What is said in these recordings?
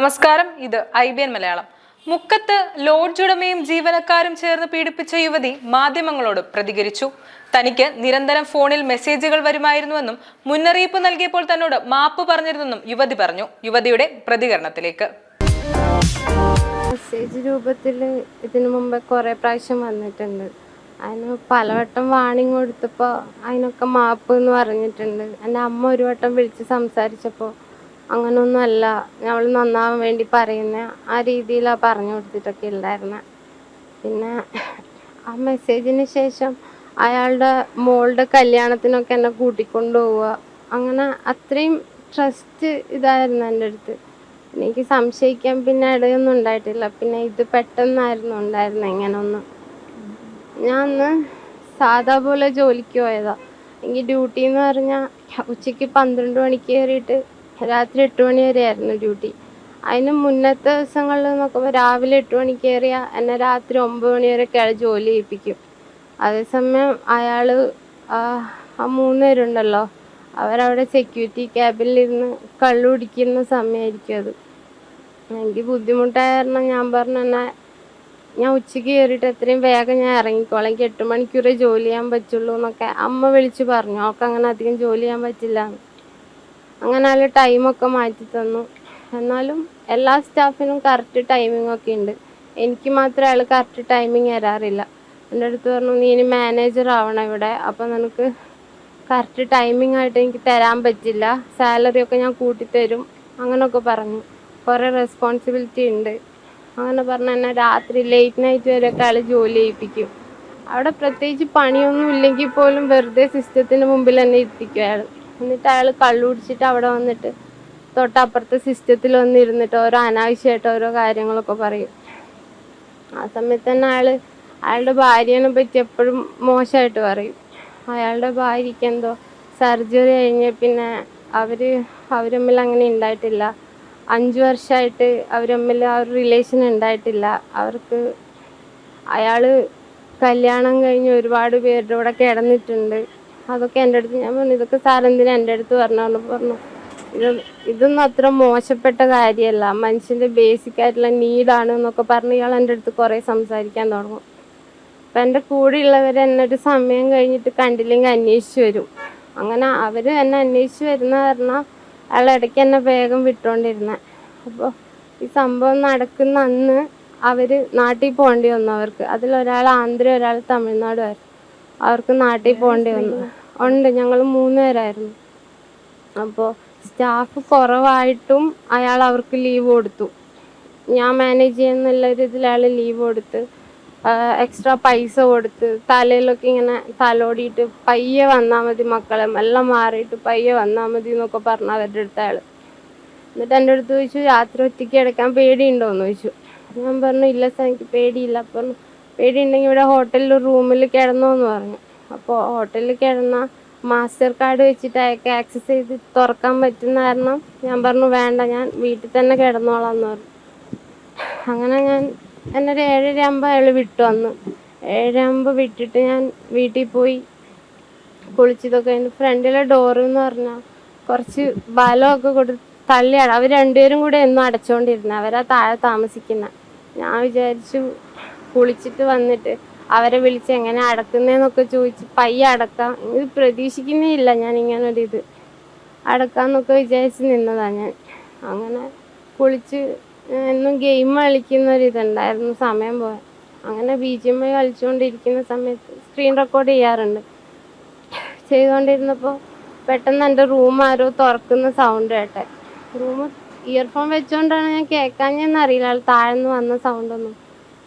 നമസ്കാരം ഇത് I B N Malayalam. മുക്കത്ത് ലോഡ്ജ് ഉടമയും ജീവനക്കാരും ചേർന്ന് പീഡിപ്പിച്ച യുവതി മാധ്യമങ്ങളോട് പ്രതികരിച്ചു. തനിക്ക് നിരന്തരം ഫോണിൽ മെസ്സേജുകൾ വരുമായിരുന്നുവെന്നും മുന്നറിയിപ്പ് നൽകിയപ്പോൾ തന്നോട് മാപ്പ് പറഞ്ഞിരുന്നെന്നും യുവതി പറഞ്ഞു. യുവതിയുടെ പ്രതികരണത്തിലേക്ക്. മെസ്സേജ് രൂപത്തിൽ ഇതിനു മുമ്പ് കുറേ പ്രാവശ്യം വന്നിട്ടുണ്ട്. അതിന് പലവട്ടം വാണിംഗ് കൊടുത്തപ്പോൾ അതിനൊക്കെ മാപ്പ് എന്ന് പറഞ്ഞിട്ടുണ്ട്. എന്റെ അമ്മ ഒരു വട്ടം വിളിച്ച് സംസാരിച്ചപ്പോൾ അങ്ങനൊന്നും അല്ല അവൾ നന്നാവാൻ വേണ്ടി പറയുന്ന. ആ രീതിയിലാണ് പറഞ്ഞു കൊടുത്തിട്ടൊക്കെ ഉണ്ടായിരുന്നത് പിന്നെ ആ മെസ്സേജിന് ശേഷം അയാളുടെ മോളുടെ കല്യാണത്തിനൊക്കെ എന്നെ കൂട്ടിക്കൊണ്ടു പോവുക. അങ്ങനെ അത്രയും ട്രസ്റ്റ് ഇതായിരുന്നു എന്റെ അടുത്ത്. എനിക്ക് സംശയിക്കാൻ പിന്നെ ഇടയൊന്നും ഉണ്ടായിട്ടില്ല. പിന്നെ ഇത് പെട്ടെന്നായിരുന്നു ഉണ്ടായിരുന്നു ഇങ്ങനൊന്നും. ഞാൻ അന്ന് സാധാ പോലെ ജോലിക്ക് പോയതാണ് എനിക്ക് ഡ്യൂട്ടി എന്ന് പറഞ്ഞാൽ ഉച്ചയ്ക്ക് പന്ത്രണ്ട് മണിക്ക് കയറിയിട്ട് രാത്രി എട്ട് മണി വരെ ആയിരുന്നു ഡ്യൂട്ടി. അതിന് മുന്നത്തെ ദിവസങ്ങളിൽ നോക്കുമ്പോൾ രാവിലെ എട്ട് മണി കയറിയാൽ എന്നെ രാത്രി ഒമ്പത് മണി വരെയൊക്കെ അയാൾ ജോലി ചെയ്യിപ്പിക്കും. അതേസമയം അയാൾ ആ മൂന്നുപേരുണ്ടല്ലോ അവരവിടെ സെക്യൂരിറ്റി ക്യാബിലിരുന്ന് കള്ളു കുടിക്കുന്ന സമയമായിരിക്കും അത്. എനിക്ക് ബുദ്ധിമുട്ടായ കാരണം ഞാൻ പറഞ്ഞു എന്നാ ഞാൻ ഉച്ചയ്ക്ക് കയറിയിട്ട് എത്രയും വേഗം ഞാൻ ഇറങ്ങിക്കോളാം. എനിക്ക് എട്ട് മണിക്കൂറേ ജോലി ചെയ്യാൻ പറ്റുള്ളൂ എന്നൊക്കെ അമ്മ വിളിച്ച് പറഞ്ഞു. അവൾക്ക് അങ്ങനെ അധികം ജോലി ചെയ്യാൻ പറ്റില്ല എന്ന് അങ്ങനെ നല്ല ടൈമൊക്കെ മാറ്റി തന്നു. എന്നാലും എല്ലാ സ്റ്റാഫിനും കറക്റ്റ് ടൈമിംഗ് ഒക്കെ ഉണ്ട്. എനിക്ക് മാത്രം അയാൾ കറക്റ്റ് ടൈമിംഗ് തരാറില്ല എന്റെ അടുത്ത് പറഞ്ഞു നീ ഇനി മാനേജർ ആവണം ഇവിടെ. അപ്പം നിനക്ക് കറക്റ്റ് ടൈമിംഗ് ആയിട്ട് എനിക്ക് തരാൻ പറ്റില്ല. സാലറി ഒക്കെ ഞാൻ കൂട്ടിത്തരും. അങ്ങനെയൊക്കെ പറഞ്ഞു. കുറേ റെസ്പോൺസിബിലിറ്റി ഉണ്ട്. അങ്ങനെ പറഞ്ഞു എന്നെ രാത്രി ലേറ്റ് നൈറ്റ് വരെയൊക്കെ അയാൾ ജോലി ചെയ്യിപ്പിക്കും അവിടെ പ്രത്യേകിച്ച് പണിയൊന്നും ഇല്ലെങ്കിൽ പോലും വെറുതെ സിസ്റ്റത്തിന് മുമ്പിൽ തന്നെ ഇരുത്തിക്കും അയാൾ എന്നിട്ട് അയാൾ കള്ളു കുടിച്ചിട്ട് അവിടെ വന്നിട്ട് തൊട്ടപ്പുറത്തെ സിസ്റ്റത്തിൽ വന്നിരുന്നിട്ട് ഓരോ അനാവശ്യമായിട്ട് ഓരോ കാര്യങ്ങളൊക്കെ പറയും. ആ സമയത്ത് തന്നെ അയാൾ അയാളുടെ ഭാര്യനെ പറ്റി എപ്പോഴും മോശമായിട്ട് പറയും. അയാളുടെ ഭാര്യയ്ക്ക് എന്തോ സർജറി കഴിഞ്ഞ് പിന്നെ അവർ അവരമ്മിൽ അങ്ങനെ ഉണ്ടായിട്ടില്ല. അഞ്ച് വർഷമായിട്ട് അവരമ്മിൽ ആ ഒരു റിലേഷൻ ഉണ്ടായിട്ടില്ല. അവർക്ക് അയാൾ കല്യാണം കഴിഞ്ഞ് ഒരുപാട് പേരുടെ കൂടെ കിടന്നിട്ടുണ്ട്. അതൊക്കെ എന്റെ അടുത്ത് ഞാൻ പറഞ്ഞു ഇതൊക്കെ സാർ എന്തിനാ എന്റെ അടുത്ത് പറഞ്ഞു പറഞ്ഞു ഇത് ഇതൊന്നും അത്ര മോശപ്പെട്ട കാര്യമല്ല. മനുഷ്യന്റെ ബേസിക് ആയിട്ടുള്ള നീഡാണ് എന്നൊക്കെ പറഞ്ഞ് ഇയാൾ എന്റെ അടുത്ത് കുറേ സംസാരിക്കാൻ തുടങ്ങും. അപ്പം എന്റെ കൂടെയുള്ളവർ എന്നെ ഒരു സമയം കഴിഞ്ഞിട്ട് കണ്ടില്ലെങ്കിൽ അന്വേഷിച്ച് വരും. അങ്ങനെ അവർ എന്നെ അന്വേഷിച്ച് വരുന്ന പറഞ്ഞാൽ അയാൾ ഇടയ്ക്ക് എന്നെ വേഗം വിട്ടുകൊണ്ടിരുന്നത് അപ്പോൾ ഈ സംഭവം നടക്കുന്ന അന്ന് അവർ നാട്ടിൽ പോകേണ്ടി വന്നു അവർക്ക്. അതിലൊരാൾ ആന്ധ്ര ഒരാൾ തമിഴ്നാടുമായിരുന്നു. അവർക്ക് നാട്ടിൽ പോകേണ്ടി വന്നു. ഉണ്ട് ഞങ്ങൾ മൂന്ന് പേരായിരുന്നു. അപ്പോൾ സ്റ്റാഫ് കുറവായിട്ടും അയാൾ അവർക്ക് ലീവ് കൊടുത്തു. ഞാൻ മാനേജ് ചെയ്യുന്നുള്ള ഒരു ഇതിൽ അയാൾ ലീവ് കൊടുത്ത് എക്സ്ട്രാ പൈസ കൊടുത്ത് തലയിലൊക്കെ ഇങ്ങനെ തലോടിയിട്ട് പയ്യെ വന്നാൽ മതി മക്കളെ എല്ലാം മാറിയിട്ട് പയ്യെ വന്നാൽ മതി എന്നൊക്കെ പറഞ്ഞു അവരുടെ അടുത്ത് അയാൾ എന്നിട്ട് എന്റെ അടുത്ത് ചോദിച്ചു രാത്രി ഒറ്റയ്ക്ക് കിടക്കാൻ പേടിയുണ്ടോയെന്ന് ചോദിച്ചു. ഞാൻ പറഞ്ഞു ഇല്ല സാർ എനിക്ക് പേടിയില്ല. പറഞ്ഞു പേടിയുണ്ടെങ്കിൽ ഇവിടെ ഹോട്ടലിൽ റൂമിൽ കിടന്നോ എന്ന് പറഞ്ഞു. അപ്പോൾ ഹോട്ടലിൽ കിടന്ന മാസ്റ്റർ കാർഡ് വെച്ചിട്ട് അയാൾക്ക് ആക്സസ് ചെയ്ത് തുറക്കാൻ പറ്റുന്ന കാരണം ഞാൻ പറഞ്ഞു വേണ്ട ഞാൻ വീട്ടിൽ തന്നെ കിടന്നോളാം എന്ന് പറഞ്ഞു. അങ്ങനെ ഞാൻ എന്നെ ഒരു ഏഴര അയാൾ വിട്ടു വന്നു ഏഴര വിട്ടിട്ട് ഞാൻ വീട്ടിൽ പോയി. കുളിച്ചതൊക്കെ അതിന്റെ ഫ്രണ്ടിലെ ഡോറ് എന്ന് പറഞ്ഞാൽ കുറച്ച് ബലമൊക്കെ കൊടുത്ത് തള്ളിയാണ് അവർ രണ്ടുപേരും കൂടെ എന്നും അടച്ചുകൊണ്ടിരുന്നത് അവരാ താഴെ താമസിക്കുന്ന. ഞാൻ വിചാരിച്ചു കുളിച്ചിട്ട് വന്നിട്ട് അവരെ വിളിച്ച് എങ്ങനെ അടക്കുന്നതെന്നൊക്കെ ചോദിച്ച് പയ്യെ അടക്കാം. ഇത് പ്രതീക്ഷിക്കുന്നേ ഇല്ല ഞാൻ ഇങ്ങനൊരു ഇത് അടക്കാന്നൊക്കെ വിചാരിച്ച് നിന്നതാണ് ഞാൻ. അങ്ങനെ കുളിച്ച് എന്നും ഗെയിം കളിക്കുന്ന ഒരു ഇതുണ്ടായിരുന്നു സമയം പോയാൽ അങ്ങനെ ബി ജി എം ഐ കളിച്ചുകൊണ്ടിരിക്കുന്ന സമയത്ത് സ്ക്രീൻ റെക്കോർഡ് ചെയ്യാറുണ്ട്. ചെയ്തുകൊണ്ടിരുന്നപ്പോൾ പെട്ടെന്ന് എന്റെ റൂം ആരോ തുറക്കുന്ന സൗണ്ട് കേട്ടെ. റൂം ഇയർഫോൺ വെച്ചുകൊണ്ടാണ് ഞാൻ കേൾക്കാഞ്ഞെന്ന് അറിയില്ല ആൾ താഴ്ന്ന് വന്ന സൗണ്ടൊന്നും.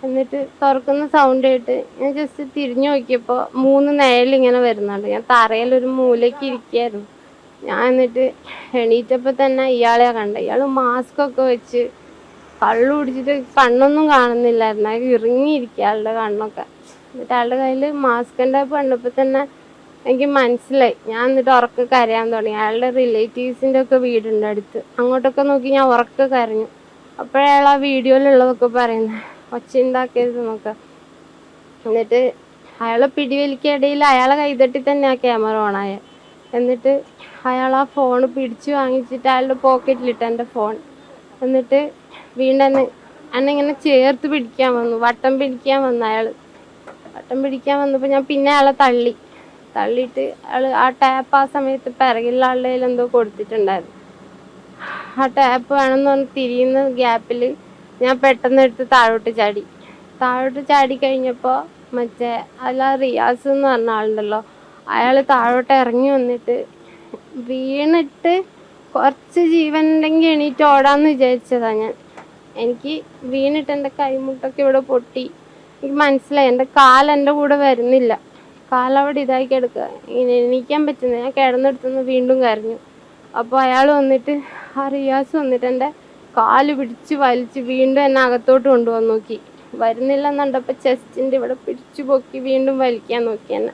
എന്നിട്ട് തുറക്കുന്ന സൗണ്ട് കേട്ട് ഞാൻ ജസ്റ്റ് തിരിഞ്ഞു നോക്കിയപ്പോൾ മൂന്ന് നിഴലിങ്ങനെ വരുന്നുണ്ട്. ഞാൻ തറയിലൊരു മൂലയ്ക്ക് ഇരിക്കുകയായിരുന്നു ഞാൻ എന്നിട്ട് എണീറ്റപ്പോൾ തന്നെ ഇയാളെ കണ്ട ഇയാൾ മാസ്ക് ഒക്കെ വെച്ച് കള്ളു കുടിച്ചിട്ട് കണ്ണൊന്നും കാണുന്നില്ലായിരുന്നു. അയാൾ ഇറങ്ങിയിരിക്കുക ആളുടെ കണ്ണൊക്കെ. എന്നിട്ട് ആളുടെ കയ്യിൽ മാസ്കിന്റെ കണ്ടപ്പോൾ തന്നെ എനിക്ക് മനസ്സിലായി. ഞാൻ എന്നിട്ട് ഉറക്ക കരയാൻ തുടങ്ങി. അയാളുടെ റിലേറ്റീവ്സിന്റെ ഒക്കെ വീടുണ്ട് അടുത്ത്. അങ്ങോട്ടൊക്കെ നോക്കി ഞാൻ ഉറക്ക കരഞ്ഞു. അപ്പോഴയാൾ ആ വീഡിയോയിലുള്ളതൊക്കെ പറയുന്നത്. ഒച്ച ഉണ്ടാക്കരുത് നോക്കുക എന്നിട്ട് അയാളെ പിടിവലിക്കിടയിൽ അയാളെ കൈതട്ടി തന്നെ ആ ക്യാമറ ഓണായ. എന്നിട്ട് അയാൾ ആ ഫോൺ പിടിച്ചു വാങ്ങിച്ചിട്ട് അയാളുടെ പോക്കറ്റിലിട്ട് എന്റെ ഫോൺ. എന്നിട്ട് വീണ്ടും എന്നെ ചേർത്ത് പിടിക്കാൻ വന്നു. വട്ടം പിടിക്കാൻ വന്നു അയാൾ. വട്ടം പിടിക്കാൻ വന്നപ്പോൾ ഞാൻ പിന്നെ അയാളെ തള്ളി. തള്ളിയിട്ട് അയാൾ ആ ടാപ്പ് ആ സമയത്ത് പിറകിലുള്ള ആളുടെ കയ്യിൽ എന്തോ കൊടുത്തിട്ടുണ്ടായിരുന്നു. ആ ടാപ്പ് വേണമെന്ന് പറഞ്ഞ് തിരിയുന്ന ഗ്യാപ്പിൽ ഞാൻ പെട്ടെന്ന് എടുത്ത് താഴോട്ട് ചാടി. താഴോട്ട് ചാടി കഴിഞ്ഞപ്പോൾ മറ്റേ അല്ല റിയാസ് എന്ന് പറഞ്ഞ ആളുണ്ടല്ലോ. അയാൾ താഴോട്ട് ഇറങ്ങി വന്നിട്ട് വീണിട്ട് കുറച്ച് ജീവൻ ഉണ്ടെങ്കിൽ എണീറ്റ് ഓടാന്ന് വിചാരിച്ചതാ ഞാൻ. എനിക്ക് വീണിട്ട് എന്റെ കൈമുട്ടൊക്കെ ഇവിടെ പൊട്ടി. എനിക്ക് മനസ്സിലായി എന്റെ കാൽ എന്റെ കൂടെ വരുന്നില്ല. കാലവിടെ ഇതായി കിടക്കുക. ഇങ്ങനെ എണീക്കാൻ പറ്റുന്നില്ല. ഞാൻ കിടന്നെടുത്തുനിന്ന് വീണ്ടും കരഞ്ഞു. അപ്പോൾ അയാൾ വന്നിട്ട് ആ റിയാസ് വന്നിട്ട് എന്റെ കാൽ പിടിച്ച് വലിച്ച് വീണ്ടും എന്നെ അകത്തോട്ട് കൊണ്ടുവന്ന് നോക്കി. വരുന്നില്ല എന്നുണ്ടപ്പോൾ ചെസ്റ്റിന്റെ ഇവിടെ പിടിച്ചു പൊക്കി വീണ്ടും വലിക്കാൻ നോക്കി എന്നെ.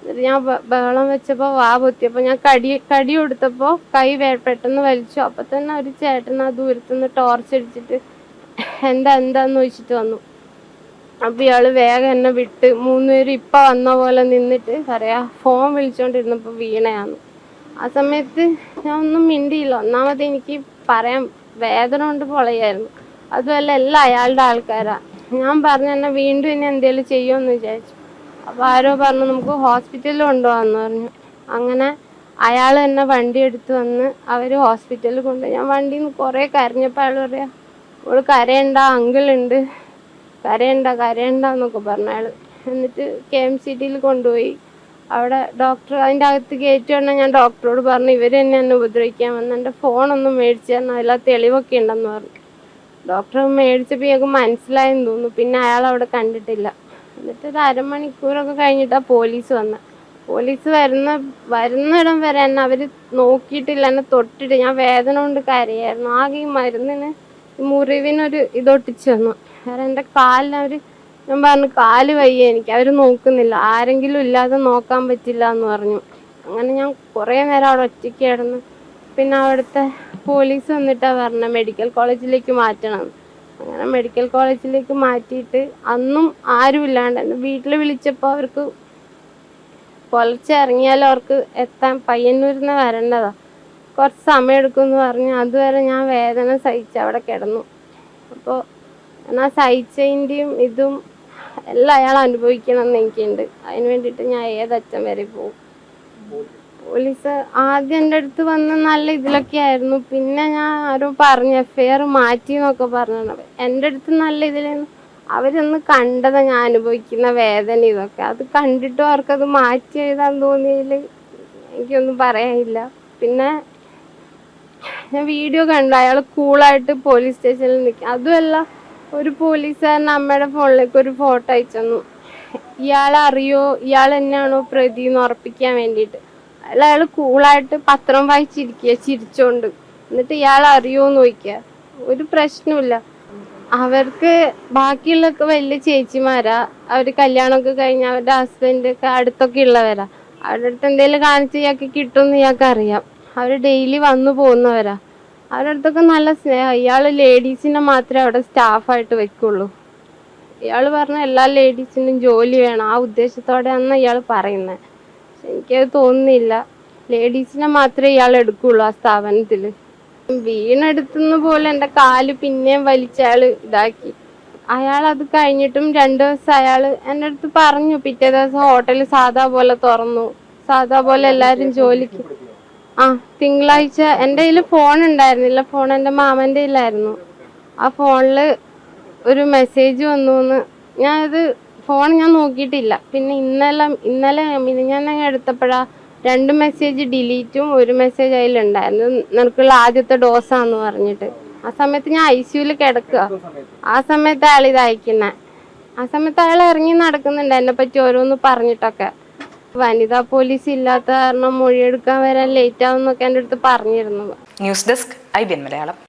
എന്നിട്ട് ഞാൻ ബഹളം വെച്ചപ്പോൾ വാ പൊത്തിയപ്പോൾ ഞാൻ കടി കടി കൊടുത്തപ്പോൾ കൈ പെട്ടെന്ന് വലിച്ചു. അപ്പം തന്നെ ഒരു ചേട്ടൻ ആ ദൂരത്തുനിന്ന് ടോർച്ച് അടിച്ചിട്ട് എന്താ എന്താന്ന് ചോദിച്ചിട്ട് വന്നു. അപ്പം ഇയാൾ വേഗം എന്നെ വിട്ട് മൂന്നുപേരും ഇപ്പം വന്ന പോലെ നിന്നിട്ട് പറയാ ഫോൺ വിളിച്ചുകൊണ്ടിരുന്നപ്പോൾ വീണയാന്ന്. ആ സമയത്ത് ഞാൻ ഒന്നും മിണ്ടിയില്ല. ഒന്നാമത് എനിക്ക് പറയാൻ വേദന കൊണ്ട് പൊളയായിരുന്നു. അതുമല്ല എല്ലാം അയാളുടെ ആൾക്കാരാ. ഞാൻ പറഞ്ഞു എന്നെ വീണ്ടും ഇനി എന്തെങ്കിലും ചെയ്യുമെന്ന് വിചാരിച്ചു. അപ്പോൾ ആരോ പറഞ്ഞു നമുക്ക് ഹോസ്പിറ്റലിൽ കൊണ്ടുപോകാമെന്ന് പറഞ്ഞു. അങ്ങനെ അയാൾ തന്നെ വണ്ടി എടുത്തു വന്ന് അവർ ഹോസ്പിറ്റലിൽ കൊണ്ടുപോയി. ഞാൻ വണ്ടിയിൽ നിന്ന് കുറേ കരഞ്ഞപ്പോൾ അയാൾ പറയാ അവൾ കരയണ്ട അങ്കിളുണ്ട്. കരയണ്ട കരയണ്ട എന്നൊക്കെ പറഞ്ഞു അയാൾ എന്നിട്ട് കെ എം സി ടിയിൽ കൊണ്ടുപോയി. അവിടെ ഡോക്ടർ അതിന്റെ അകത്ത് കയറ്റി വന്നാൽ ഞാൻ ഡോക്ടറോട് പറഞ്ഞു ഇവർ തന്നെ എന്നെ ഉപദ്രവിക്കാൻ വന്ന് എന്റെ ഫോണൊന്നും മേടിച്ചു തരണം അതിലാ തെളിവൊക്കെ ഉണ്ടെന്ന് പറഞ്ഞു. ഡോക്ടർ മേടിച്ചപ്പോൾ ഞങ്ങൾക്ക് മനസ്സിലായെന്ന് തോന്നുന്നു പിന്നെ അയാൾ അവിടെ കണ്ടിട്ടില്ല. എന്നിട്ട് ഒരു അരമണിക്കൂറൊക്കെ കഴിഞ്ഞിട്ടാണ് പോലീസ് വന്നത് പോലീസ് വരുന്ന വരുന്നിടം വരെ എന്നെ അവർ നോക്കിയിട്ടില്ല എന്നെ തൊട്ടിട്ട് ഞാൻ വേദന കൊണ്ട് കരയായിരുന്നു. ആകെ ഈ മരുന്നിന് മുറിവിനൊരു ഇതൊട്ടിച്ചു തന്നു. വേറെ എന്റെ കാലിന് അവർ ഞാൻ പറഞ്ഞു കാൽ വയ്യ എനിക്ക് അവർ നോക്കുന്നില്ല. ആരെങ്കിലും ഇല്ലാതെ നോക്കാൻ പറ്റില്ല എന്ന് പറഞ്ഞു. അങ്ങനെ ഞാൻ കുറേ നേരം അവിടെ ഒറ്റയ്ക്ക് കിടന്ന് പിന്നെ അവിടുത്തെ പോലീസ് വന്നിട്ടാണ് പറഞ്ഞത് മെഡിക്കൽ കോളേജിലേക്ക് മാറ്റണം. അങ്ങനെ മെഡിക്കൽ കോളേജിലേക്ക് മാറ്റിയിട്ട് അന്നും ആരും ഇല്ലാണ്ട് വീട്ടിൽ വിളിച്ചപ്പോൾ അവർക്ക് പുലർച്ചെ ഇറങ്ങിയാൽ അവർക്ക് എത്താൻ പയ്യന്നൂരിൽ നിന്ന് വരേണ്ടതാ. കുറച്ച് സമയം എടുക്കുമെന്ന് പറഞ്ഞു അതുവരെ ഞാൻ വേദന സഹിച്ച് അവിടെ കിടന്നു. അപ്പോൾ ഞാൻ ആ സഹിച്ചതിന്റെയും ഇതും എല്ലാം അയാൾ അനുഭവിക്കണം എന്ന് എനിക്കുണ്ട് അതിന് വേണ്ടിയിട്ട് ഞാൻ ഏതറ്റം വരെ പോകും പോലീസ് ആദ്യം എന്റെ അടുത്ത് വന്ന് നല്ല ഇതിലൊക്കെ ആയിരുന്നു. പിന്നെ ഞാൻ ആരോ പറഞ്ഞു എഫ്ഐആർ മാറ്റി എന്നൊക്കെ പറഞ്ഞത് എന്റെ അടുത്ത് നല്ല ഇതിലായിരുന്നു. അവരൊന്ന് കണ്ടത് ഞാൻ അനുഭവിക്കുന്ന വേദന ഇതൊക്കെ. അത് കണ്ടിട്ടും അവർക്കത് മാറ്റി എഴുതാൻ തോന്നിയതിൽ എനിക്കൊന്നും പറയാനില്ല. പിന്നെ ഞാൻ വീഡിയോ കണ്ടു. അയാൾ കൂളായിട്ട് പോലീസ് സ്റ്റേഷനിൽ നിൽക്കും അതുമല്ല ഒരു പോലീസുകാരൻ അമ്മയുടെ ഫോണിലേക്ക് ഒരു ഫോട്ടോ അയച്ചു ഇയാൾ അറിയോ ഇയാൾ തന്നെയാണോ പ്രതി എന്ന് ഉറപ്പിക്കാൻ വേണ്ടിയിട്ട്. അയാൾ അയാൾ കൂളായിട്ട് പത്രം വായിച്ചിരിക്കുക ചിരിച്ചോണ്ട്. എന്നിട്ട് ഇയാൾ അറിയോ എന്ന് ചോദിക്കുക. ഒരു പ്രശ്നമില്ല അവർക്ക് ബാക്കിയുള്ളൊക്കെ വലിയ ചേച്ചിമാരാ. അവർ കല്യാണമൊക്കെ കഴിഞ്ഞ് അവരുടെ ഹസ്ബൻഡ് ഒക്കെ അടുത്തൊക്കെ ഉള്ളവരാ. അവരുടെ അടുത്ത് എന്തെങ്കിലും കാണിച്ച് ഇയാൾക്ക് കിട്ടുമെന്ന് ഇയാൾക്ക് അറിയാം അവർ ഡെയിലി വന്നു പോകുന്നവരാ. അവരുടെ അടുത്തൊക്കെ നല്ല സ്നേഹം. ഇയാൾ ലേഡീസിനെ മാത്രമേ അവിടെ സ്റ്റാഫായിട്ട് വെക്കുള്ളൂ. ഇയാൾ പറഞ്ഞ എല്ലാ ലേഡീസിനും ജോലി വേണം. ആ ഉദ്ദേശത്തോടെയാണ് ഇയാൾ പറയുന്നത് പക്ഷെ എനിക്കത് തോന്നുന്നില്ല. ലേഡീസിനെ മാത്രമേ ഇയാൾ എടുക്കുള്ളൂ ആ സ്ഥാപനത്തിൽ വീണെടുത്തുന്ന പോലെ എന്റെ കാൽ പിന്നെയും വലിച്ചയാൾ ഇതാക്കി. അയാൾ അത് കഴിഞ്ഞിട്ടും രണ്ടു ദിവസം അയാൾ എന്റെ അടുത്ത് പറഞ്ഞു. പിറ്റേ ദിവസം ഹോട്ടൽ സാധാ പോലെ തുറന്നു. സാധാ പോലെ എല്ലാവരും ജോലിക്ക് ആ തിങ്കളാഴ്ച എന്റെ കയ്യിൽ ഫോൺ ഉണ്ടായിരുന്നില്ല. ഫോൺ എന്റെ മാമന്റെ കയ്യിലായിരുന്നു. ആ ഫോണിൽ ഒരു മെസ്സേജ് വന്നു എന്ന് ഞാനത് ഫോൺ ഞാൻ നോക്കിയിട്ടില്ല. പിന്നെ ഇന്നലെ ഇന്നലെ ഞാൻ എടുത്തപ്പോഴാ രണ്ട് മെസ്സേജ് ഡിലീറ്റും ഒരു മെസ്സേജ് അതിലുണ്ടായിരുന്നു. നിനക്കുള്ള ആദ്യത്തെ ഡോസാന്ന് പറഞ്ഞിട്ട്. ആ സമയത്ത് ഞാൻ ഐ സിയുയിൽ കിടക്കുക ആ സമയത്ത് അയാൾ ഇത് ആ സമയത്ത് അയാൾ ഇറങ്ങി നടക്കുന്നുണ്ട്. എന്നെ പറ്റി ഓരോന്ന് പറഞ്ഞിട്ടൊക്കെ. വനിതാ പോലീസ് ഇല്ലാത്ത കാരണം മൊഴിയെടുക്കാൻ വരാൻ ലേറ്റ് ആവുന്നൊക്കെ എന്റെ അടുത്ത് പറഞ്ഞിരുന്നു news desk I B N Malayalam